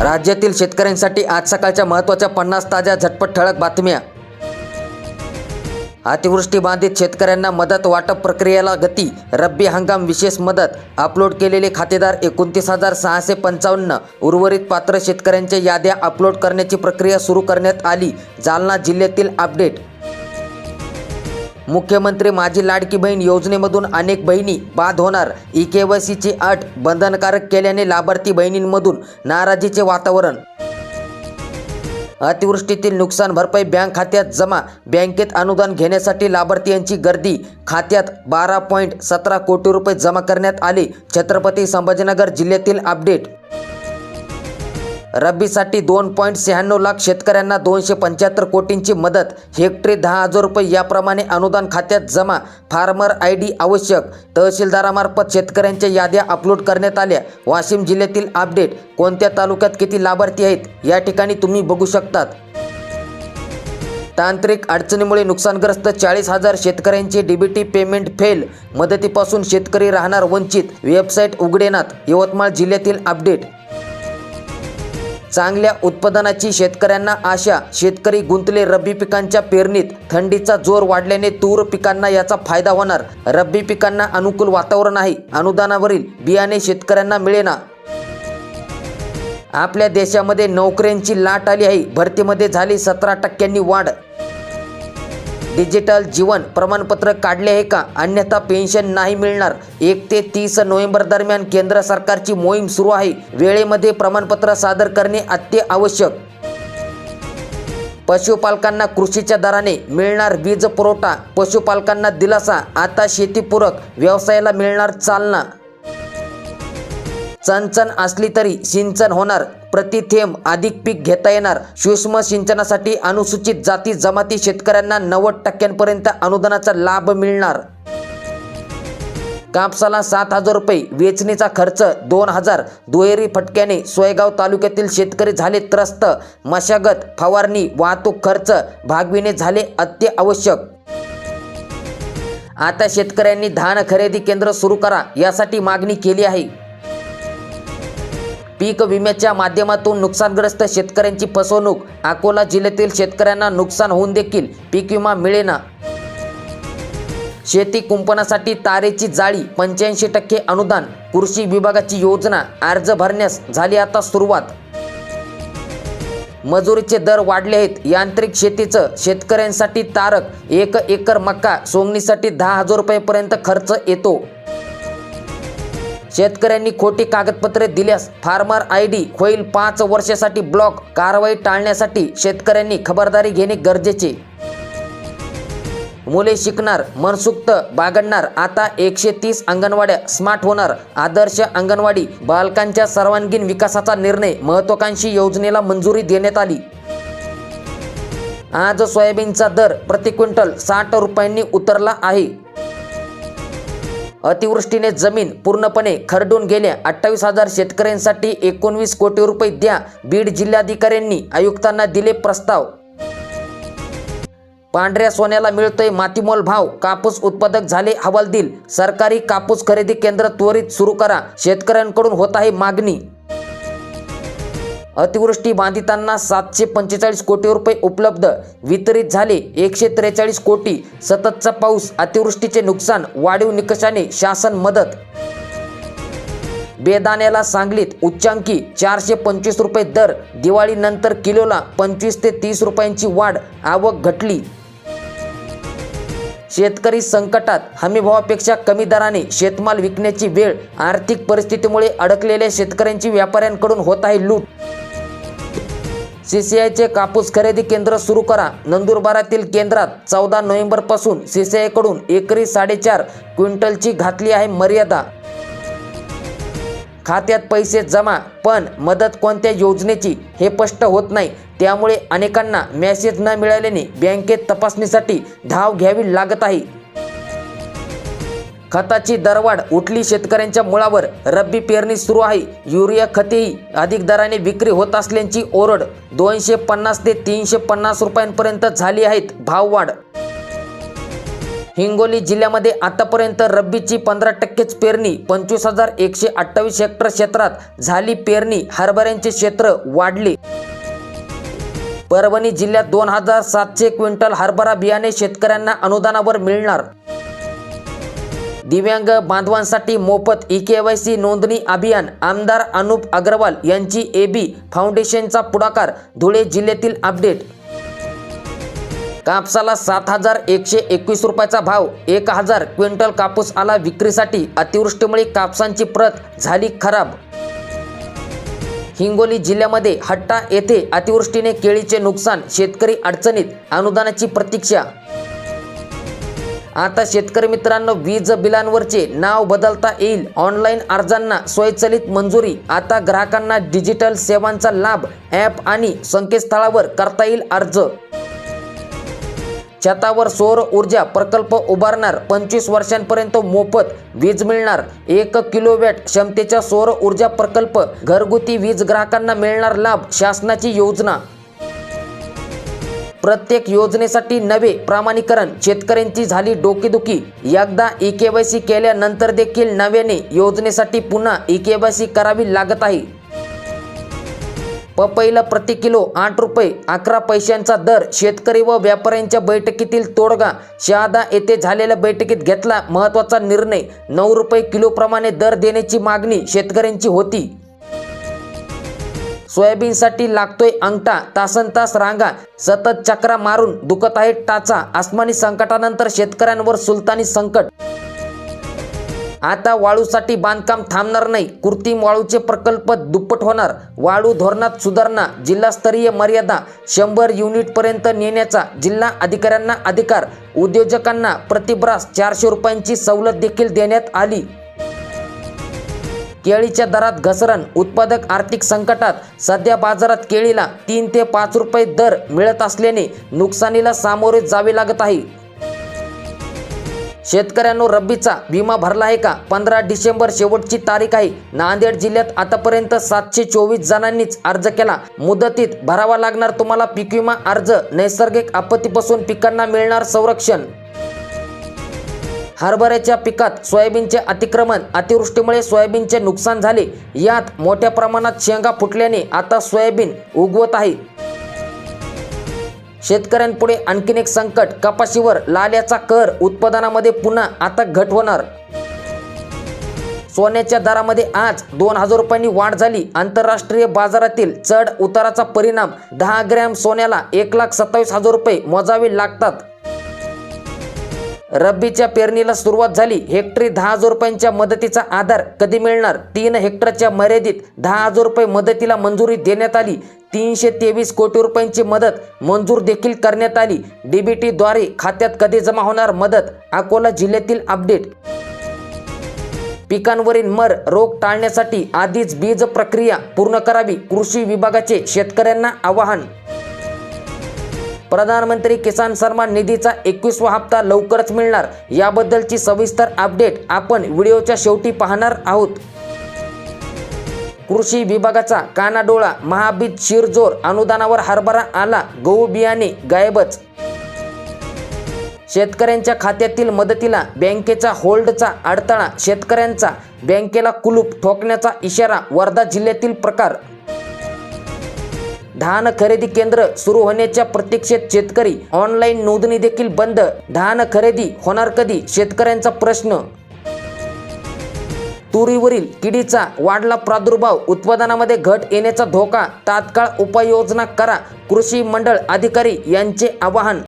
राज्यातील शेतकऱ्यांसाठी आज सकाळच्या महत्त्वाच्या पन्नास ताज्या झटपट ठळक बातम्या. अतिवृष्टी बाधित शेतकऱ्यांना मदत वाटप प्रक्रियेला गती. रब्बी हंगाम विशेष मदत. अपलोड केलेले खातेदार एकोणतीस हजार सहाशे पंचावन्न. उर्वरित पात्र शेतकऱ्यांच्या याद्या अपलोड करण्याची प्रक्रिया सुरू करण्यात आली. जालना जिल्ह्यातील अपडेट मुख्यमंत्री माझी लाडकी बहीण योजनेमधून अनेक बहिणी बाद होणार. ई के वाय सीची अट बंधनकारक केल्याने लाभार्थी बहिणींमधून नाराजीचे वातावरण. अतिवृष्टीतील नुकसान भरपाई बँक खात्यात जमा. बँकेत अनुदान घेण्यासाठी लाभार्थीयांची गर्दी. खात्यात बारा पॉईंट सतरा कोटी रुपये जमा करण्यात आले. छत्रपती संभाजीनगर जिल्ह्यातील अपडेट रब्बीसाठी दोन पॉईंट शहाण्णव लाख शेतकऱ्यांना दोनशे पंच्याहत्तर कोटींची मदत हेक्टरी दहा हजार रुपये याप्रमाणे अनुदान खात्यात जमा फार्मर आय डी आवश्यक. तहसीलदारामार्फत शेतकऱ्यांच्या याद्या अपलोड करण्यात आल्या. वाशिम जिल्ह्यातील अपडेट कोणत्या तालुक्यात किती लाभार्थी आहेत या ठिकाणी तुम्ही बघू शकतात. तांत्रिक अडचणीमुळे नुकसानग्रस्त चाळीस हजार शेतकऱ्यांचे डीबीटी पेमेंट फेल. मदतीपासून शेतकरी राहणार वंचित. वेबसाईट उघडेनात. यवतमाळ जिल्ह्यातील अपडेट. चांगल्या उत्पादनाची शेतकऱ्यांना आशा. शेतकरी गुंतले रब्बी पिकांच्या पेरणीत थंडीचा जोर वाढल्याने तूर पिकांना याचा फायदा होणार. रब्बी पिकांना अनुकूल वातावरण आहे. अनुदानावरील बियाणे शेतकऱ्यांना मिळेना. आपल्या देशामध्ये नोकऱ्यांची लाट आली आहे. भरतीमध्ये झाली सतरा टक्क्यांनी वाढ. डिजिटल जीवन प्रमाणपत्र काढले आहे का? अन्यथा पेन्शन नाही मिळणार. एक ते तीस नोव्हेंबर दरम्यान केंद्र सरकारची मोहीम सुरू आहे. वेळेमध्ये प्रमाणपत्र सादर करणे अत्यावश्यक. पशुपालकांना कृषीच्या दराने मिळणार वीज पुरवठा. पशुपालकांना दिलासा. आता शेतीपूरक. व्यवसायाला मिळणार चालना. चणचण असली तरी सिंचन होणार. प्रति थेंब अधिक पीक घेता येणार. सूक्ष्म सिंचनासाठी अनुसूचित जाती जमाती शेतकऱ्यांना नव्वद टक्क्यांपर्यंत अनुदानाचा लाभ मिळणार. कापसाला सात हजार रुपये वेचणीचा खर्च दोन हजार. दुहेरी फटक्याने सोयगाव तालुक्यातील शेतकरी झाले त्रस्त. मशागत फवारणी वाहतूक खर्च भागविणे झाले अत्यावश्यक. आता शेतकऱ्यांनी धान खरेदी केंद्र सुरू करा यासाठी मागणी केली आहे. पीक विम्याच्या माध्यमातून नुकसानग्रस्त शेतकऱ्यांची फसवणूक. अकोला जिल्ह्यातील शेतकऱ्यांना नुकसान होऊन देखील पीक विमा मिळेना. शेती कुंपणासाठी तारेची जाळी पंच्याऐंशी टक्के अनुदान कृषी विभागाची योजना अर्ज भरण्यास झाली आता सुरुवात. मजुरीचे दर वाढले आहेत. यांत्रिक शेतीचं शेतकऱ्यांसाठी तारक. एक एकर मका सोंगणीसाठी दहा हजार रुपयेपर्यंत खर्च येतो. शेतकऱ्यांनी खोटी कागदपत्रे दिल्यास फार्मर आय डी होईल पाच वर्षासाठी ब्लॉक कारवाई टाळण्यासाठी शेतकऱ्यांनी खबरदारी घेणे गरजेचे. मुले शिकणार मनसुक्त बागडणार. आता एकशे तीस अंगणवाड्या स्मार्ट होणार. आदर्श अंगणवाडी बालकांच्या सर्वांगीण विकासाचा निर्णय महत्वाकांक्षी योजनेला मंजुरी देण्यात आली. आज सोयाबीनचा दर प्रति क्विंटल साठ रुपयांनी उतरला आहे. अतिवृष्टीने जमीन पूर्णपणे खरडून गेल्या अठ्ठावीस हजार शेतकऱ्यांसाठी एकोणवीस कोटी रुपये द्या बीड जिल्हाधिकाऱ्यांनी आयुक्तांना दिले प्रस्ताव. पांढऱ्या सोन्याला मिळतोय मातीमोल भाव कापूस उत्पादक झाले हवालदिल. सरकारी कापूस खरेदी केंद्र त्वरित सुरू करा शेतकऱ्यांकडून होत आहे मागणी. अतिवृष्टी बाधितांना सातशे पंचेचाळीस कोटी रुपये उपलब्ध. वितरित झाले एकशे त्रेचाळीस कोटी. सततचा पाऊस अतिवृष्टीचे नुकसान वाढीव निकषाने शासन मदत. बेदाण्याला सांगलीत उच्चांकी चारशे पंचवीस रुपये दर दिवाळीनंतर किलोला पंचवीस ते तीस रुपयांची वाढ आवक घटली. शेतकरी संकटात हमीभावापेक्षा कमी दराने शेतमाल विकण्याची वेळ आर्थिक परिस्थितीमुळे अडकलेल्या शेतकऱ्यांची व्यापाऱ्यांकडून होत आहे लूट. सीसीआयचे कापूस खरेदी केंद्र सुरू करा. नंदुरबारातील केंद्रात चौदा नोव्हेंबरपासून सीसीआयकडून एकरी साडेचार क्विंटलची घातली आहे मर्यादा. खात्यात पैसे जमा पण मदत कोणत्या योजनेची हे स्पष्ट होत नाही. त्यामुळे अनेकांना मेसेज न मिळाल्याने बँकेत तपासणीसाठी धाव घ्यावी लागत आहे. खताची दरवाढ उठली शेतकऱ्यांच्या मुळावर. रब्बी पेरणी सुरू आहे. युरिया खतेही अधिक दराने विक्री होत असल्याची ओरड दोनशे पन्नास ते तीनशे पन्नास रुपयांपर्यंत झाली आहेत. भाववाढ हिंगोली जिल्ह्यामध्ये आतापर्यंत रब्बीची पंधरा टक्केच पेरणी पंचवीस हजार एकशे अठ्ठावीस हेक्टर क्षेत्रात झाली पेरणी. हरभऱ्यांचे क्षेत्र वाढले. परभणी जिल्ह्यात दोन हजार सातशे क्विंटल हरभरा बियाणे शेतकऱ्यांना अनुदानावर मिळणार. दिव्यांग बांधवांसाठी मोफत ई के वाय सी नोंदणी अभियान आमदार अनुप अग्रवाल यांची ए बी फाउंडेशनचा पुढाकार धुळे जिल्ह्यातील अपडेट. कापसाला सात हजार एकशे एकवीस रुपयाचा भाव एक हजार क्विंटल कापूस आला विक्रीसाठी अतिवृष्टीमुळे कापसांची प्रत झाली खराब. हिंगोली जिल्ह्यामध्ये हट्टा येथे अतिवृष्टीने केळीचे नुकसान शेतकरी अडचणीत अनुदानाची प्रतीक्षा आता शेतकरी मित्रांनो वीज बिलांवरचे नाव बदलता येईल. ऑनलाईन अर्जांना स्वयंचलित मंजुरी. आता ग्राहकांना डिजिटल सेवांचा लाभ ॲप आणि संकेतस्थळावर करता येईल अर्ज. छतावर सौर ऊर्जा प्रकल्प उभारणार. पंचवीस वर्षांपर्यंत मोफत वीज मिळणार. एक किलोवॅट क्षमतेचा सौर ऊर्जा प्रकल्प. घरगुती वीज ग्राहकांना मिळणार लाभ. शासनाची योजना. प्रत्येक योजनेसाठी नवे प्रामाणीकरण. शेतकऱ्यांची झाली डोकेदुखी. एकदा ई केल्यानंतर देखील नव्याने योजनेसाठी पुन्हा ई करावी लागत आहे. पपईला प्रति किलो आठ रुपये अकरा पैशांचा दर शेतकरी व व्यापाऱ्यांच्या बैठकीतील तोडगा. शहादा येथे झालेल्या बैठकीत घेतला महत्त्वाचा निर्णय. नऊ रुपये किलोप्रमाणे दर देण्याची मागणी शेतकऱ्यांची होती. सोयाबीनसाठी लागतोय अंगठा तासन तास रांगा सतत चक्रा मारून दुखत आहे टाचा आसमानी संकटानंतर शेतकऱ्यांवर सुलतानी संकट. आता वाळूसाठी बांधकाम थांबणार नाही. कृत्रिम वाळूचे प्रकल्प दुप्पट होणार. वाळू धोरणात सुधारणा जिल्हास्तरीय मर्यादा शंभर युनिटपर्यंत नेण्याचा जिल्हा अधिकाऱ्यांना अधिकार. उद्योजकांना प्रतिब्रास चारशे रुपयांची सवलत देखील देण्यात आली. केळीच्या दरात घसरण. उत्पादक आर्थिक संकटात. सध्या बाजारात केळीला तीन ते पाच रुपये दर मिळत असल्याने नुकसानीला सामोरे जावे लागत आहे. शेतकऱ्यांनो रब्बीचा विमा भरला आहे का? पंधरा डिसेंबर शेवटची तारीख आहे. नांदेड जिल्ह्यात आतापर्यंत सातशे चोवीस जणांनीच अर्ज केला. मुदतीत भरावा लागणार तुम्हाला पीक विमा अर्ज. नैसर्गिक आपत्तीपासून पिकांना मिळणार संरक्षण. हरभऱ्याच्या पिकात सोयाबीनचे अतिक्रमण अतिवृष्टीमुळे सोयाबीनचे नुकसान झाले. यात मोठ्या प्रमाणात शेंगा फुटल्याने आता सोयाबीन उगवत आहे. शेतकऱ्यांपुढे आणखीन एक संकट कपाशीवर लाल्याचा कर उत्पादनामध्ये पुन्हा आता घट होणार. सोन्याच्या दरामध्ये आज दोन हजार रुपयांनी वाढ झाली. आंतरराष्ट्रीय बाजारातील चढ उताराचा परिणाम दहा ग्रॅम सोन्याला एक लाख सत्तावीस हजार रुपये मोजावे लागतात. रब्बीच्या पेरणीला सुरुवात झाली. हेक्टरी दहा हजार रुपयांच्या मदतीचा आधार कधी मिळणार? तीन हेक्टरच्या मर्यादित दहा हजार रुपये मदतीला मंजुरी देण्यात आली. तीनशे तेवीस कोटी रुपयांची मदत मंजूर देखील करण्यात आली. डीबीटीद्वारे खात्यात कधी जमा होणार मदत? अकोला जिल्ह्यातील अपडेट. पिकांवरील मर रोग टाळण्यासाठी आधीच बीज प्रक्रिया पूर्ण करावी कृषी विभागाचे शेतकऱ्यांना आवाहन प्रधानमंत्री किसान सन्मान निधीचा एकवीसवा हप्ता लवकरच मिळणार. याबद्दलची सविस्तर अपडेट आपण व्हिडिओच्या शेवटी पाहणार आहोत. कृषी विभागाचा कानाडोळा महाबीज शिरजोर अनुदानावर हरभरा आला गहू बियाणे गायबच. शेतकऱ्यांच्या खात्यातील मदतीला बँकेचा होल्डचा अडथळा शेतकऱ्यांचा बँकेला कुलूप ठोकण्याचा इशारा वर्धा जिल्ह्यातील प्रकार धान खरेदी केंद्र सुरू होण्याच्या प्रतीक्षेत शेतकरी. ऑनलाईन नोंदणी देखील बंद. धान खरेदी होणार कधी? शेतकऱ्यांचा प्रश्न. तुरीवरील किडीचा वाढला प्रादुर्भाव उत्पादनामध्ये घट येण्याचा धोका. तात्काळ उपाययोजना करा. कृषी मंडळ अधिकारी यांचे आवाहन.